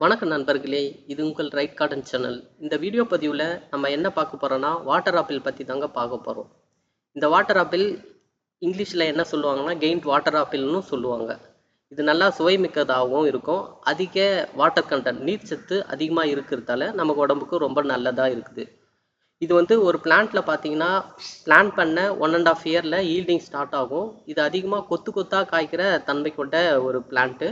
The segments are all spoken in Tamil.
வணக்கம் நண்பர்களே இது உங்கள் ரைட் கார்டன் சேனல் இந்த வீடியோ பதிவில் நம்ம என்ன பார்க்க போகிறோன்னா வாட்டர் ஆப்பிள் பற்றி தாங்க பார்க்க போகிறோம் இந்த வாட்டர் ஆப்பிள் இங்கிலீஷில் என்ன சொல்லுவாங்கன்னா கெயின்ட் வாட்டர் ஆப்பிள்னு சொல்லுவாங்க. இது நல்லா சுவைமிக்கதாகவும் இருக்கும். அதிக வாட்டர் கண்டென்ட் நீர்ச்சத்து அதிகமாக இருக்கிறதால நமக்கு உடம்புக்கு ரொம்ப நல்லதாக இருக்குது. இது வந்து ஒரு பிளான்ட்டில் பார்த்தீங்கன்னா பிளான் பண்ண ஒன் அண்ட் ஆஃப் இயரில் ஈல்டிங் ஸ்டார்ட் ஆகும். இது அதிகமாக கொத்து கொத்தாக காய்க்கிற தன்மை கொண்ட ஒரு பிளான்ட்டு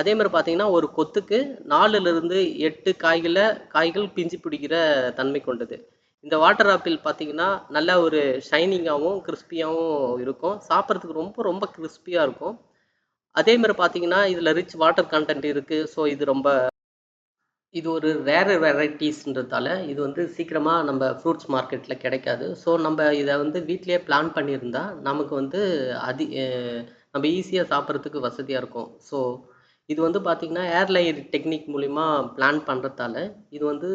அதே மாதிரி பார்த்தீங்கன்னா ஒரு கொத்துக்கு நாலுலேருந்து எட்டு காய்களை காய்கள் பிஞ்சு பிடிக்கிற தன்மை கொண்டது. இந்த வாட்டர் ஆப்பிள் பார்த்தீங்கன்னா நல்ல ஒரு ஷைனிங்காகவும் கிறிஸ்பியாகவும் இருக்கும். சாப்பிட்றதுக்கு ரொம்ப ரொம்ப கிறிஸ்பியாக இருக்கும். அதே மாதிரி பார்த்தீங்கன்னா இதில் ரிச் வாட்டர் கண்டென்ட் இருக்குது ஸோ இது ரொம்ப இது ஒரு ரேர் வெரைட்டிஸ்ன்றதால இது வந்து சீக்கிரமாக நம்ம ஃப்ரூட்ஸ் மார்க்கெட்டில் கிடைக்காது. ஸோ நம்ம இதை வந்து வீட்டிலேயே பிளான் பண்ணியிருந்தா நமக்கு வந்து அதி நம்ம ஈஸியாக சாப்பிட்றதுக்கு வசதியாக இருக்கும். ஸோ இது வந்து பார்த்திங்கன்னா ஏர்லைன் டெக்னிக் மூலிமா பிளான் பண்ணுறதால இது வந்து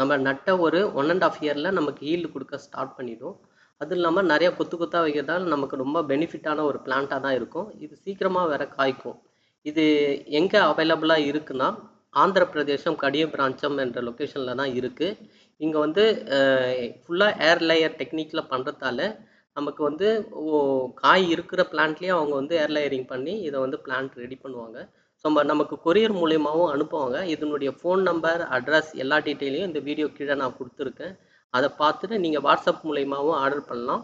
நம்ம நட்ட ஒரு ஒன் அண்ட் ஆஃப் இயரில் நமக்கு ஈல்டு கொடுக்க ஸ்டார்ட் பண்ணிடும். அதுவும் இல்லாமல் நிறைய கொத்து கொத்தாக வைக்கிறதால நமக்கு ரொம்ப பெனிஃபிட்டான ஒரு பிளான்ட்டாக தான் இருக்கும். இது சீக்கிரமாக வேற காய்க்கும். இது எங்கே அவைலபிளாக இருக்குன்னா ஆந்திர பிரதேசம் கடிய பிராஞ்சம் என்ற லொக்கேஷனில் தான் இருக்குது இங்கே வந்து ஃபுல்லாக ஏர் லேயர் டெக்னிக்கில் பண்ணுறதால நமக்கு வந்து ஓ காய் இருக்கிற பிளான்ட்லேயே அவங்க வந்து ஏர்லயரிங் பண்ணி இதை வந்து பிளான்ட் ரெடி பண்ணுவாங்க. ஸோ நம்ம நமக்கு கொரியர் மூலியமாகவும் அனுப்புவாங்க. இதனுடைய ஃபோன் நம்பர் அட்ரஸ் எல்லா டீட்டெயிலையும் இந்த வீடியோ கீழே நான் கொடுத்துருக்கேன். அதை பார்த்துட்டு நீங்கள் வாட்ஸ்அப் மூலயமாவும் ஆர்டர் பண்ணலாம்.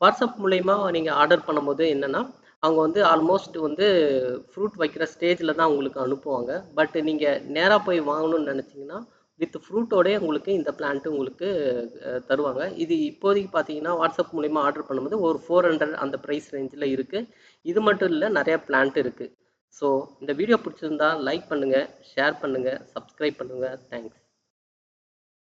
வாட்ஸ்அப் மூலயமா நீங்கள் ஆர்டர் பண்ணும்போது என்னென்னா அவங்க வந்து ஆல்மோஸ்ட் வந்து ஃப்ரூட் வைக்கிற ஸ்டேஜில் தான் உங்களுக்கு அனுப்புவாங்க. பட் நீங்கள் நேராக போய் வாங்கணும்னு நினச்சிங்கன்னா வித் ஃப்ரூட்டோடய உங்களுக்கு இந்த பிளான்ட்டு உங்களுக்கு தருவாங்க. இது இப்போதைக்கு பார்த்தீங்கன்னா வாட்ஸ்அப் மூலிமா ஆர்டர் பண்ணும்போது ஒரு ஃபோர் ஹண்ட்ரட் அந்த ப்ரைஸ் ரேஞ்சில் இருக்குது இது மட்டும் இல்லை நிறையா பிளான்ட் இருக்குது ஸோ இந்த வீடியோ பிடிச்சிருந்தா லைக் பண்ணுங்கள் ஷேர் பண்ணுங்கள் சப்ஸ்கிரைப் பண்ணுங்கள் தேங்க்ஸ்